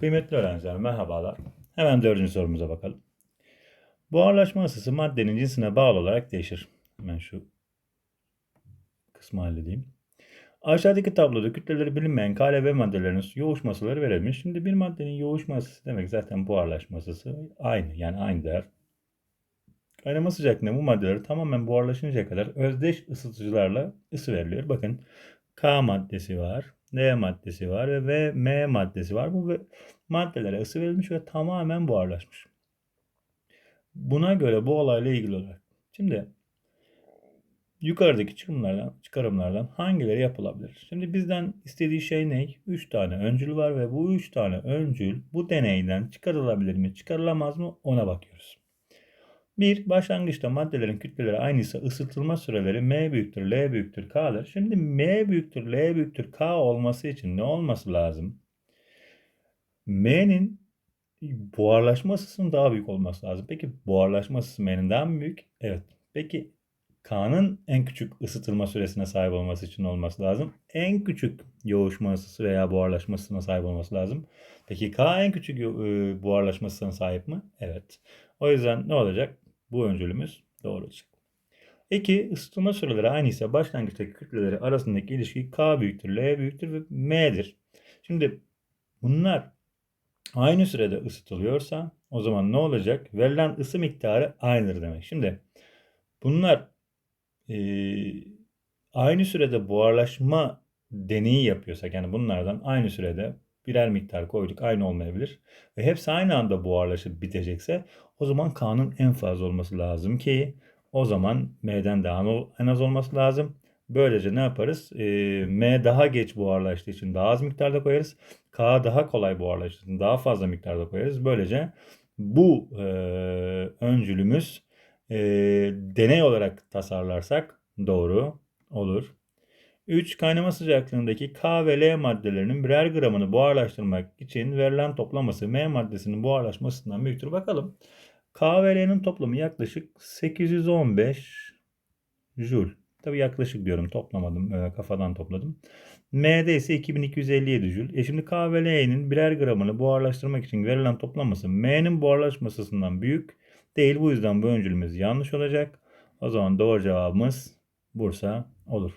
Kıymetli öğrenciler merhabalar. Hemen dördüncü sorumuza bakalım. Buharlaşma ısısı maddenin cinsine bağlı olarak değişir. Hemen şu kısmı halledeyim. Aşağıdaki tabloda kütleleri bilinmeyen KLV maddelerinin yoğuşmasıları verilmiş. Şimdi bir maddenin yoğuşma ısısı demek zaten buharlaşma ısısı aynı yani aynı değer. Kaynama sıcaklığında bu maddeler tamamen buharlaşıncaya kadar özdeş ısıtıcılarla ısı veriliyor. Bakın K maddesi var, N maddesi var ve V, M maddesi var. Bu ve- maddelere ısı verilmiş ve tamamen buharlaşmış. Buna göre bu olayla ilgili olarak. Şimdi yukarıdaki çıkarımlardan, çıkarımlardan hangileri yapılabilir? Şimdi bizden istediği şey ne? 3 tane öncül var ve bu 3 tane öncül bu deneyden çıkarılabilir mi, çıkarılamaz mı ona bakıyoruz. Bir, başlangıçta maddelerin kütleleri aynıysa ısıtılma süreleri M büyüktür, L büyüktür, K'dır. Şimdi M büyüktür, L büyüktür, K olması için ne olması lazım? M'nin buharlaşma ısısının daha büyük olması lazım. Peki buharlaşma ısısı M'nin daha mı büyük? Evet. Peki K'nın en küçük ısıtılma süresine sahip olması için olması lazım. En küçük yoğuşma ısısı veya buharlaşma ısısına sahip olması lazım. Peki K en küçük e, buharlaşma ısısına sahip mi? Evet. O yüzden ne olacak? Bu öncülümüz doğru olacak. 2. Isıtılma süreleri aynı ise başlangıçtaki kütleleri arasındaki ilişki K büyüktür, L büyüktür ve M'dir. Şimdi bunlar aynı sürede ısıtılıyorsa o zaman ne olacak? Verilen ısı miktarı aynıdır demek. Şimdi bunlar eee, aynı sürede buharlaşma deneyi yapıyorsak yani bunlardan aynı sürede birer miktar koyduk aynı olmayabilir ve hepsi aynı anda buharlaşıp bitecekse o zaman K'nın en fazla olması lazım ki o zaman M'den daha en az olması lazım. Böylece ne yaparız? Eee, M daha geç buharlaştığı için daha az miktarda koyarız. K daha kolay buharlaştığı için daha fazla miktarda koyarız. Böylece bu eee, öncülümüz eee, deney olarak tasarlarsak doğru olur. 3. Kaynama sıcaklığındaki K ve L maddelerinin birer gramını buharlaştırmak için verilen toplaması M maddesinin buharlaşmasından büyüktür. Bakalım. K ve L'nin toplamı yaklaşık 815 Joule. Tabii yaklaşık diyorum toplamadım e, kafadan topladım. M'de ise 2257 Joule. E şimdi K ve L'nin birer gramını buharlaştırmak için verilen toplaması M'nin buharlaşmasından büyük değil. Bu yüzden bu öncülümüz yanlış olacak. O zaman doğru cevabımız Bursa olur.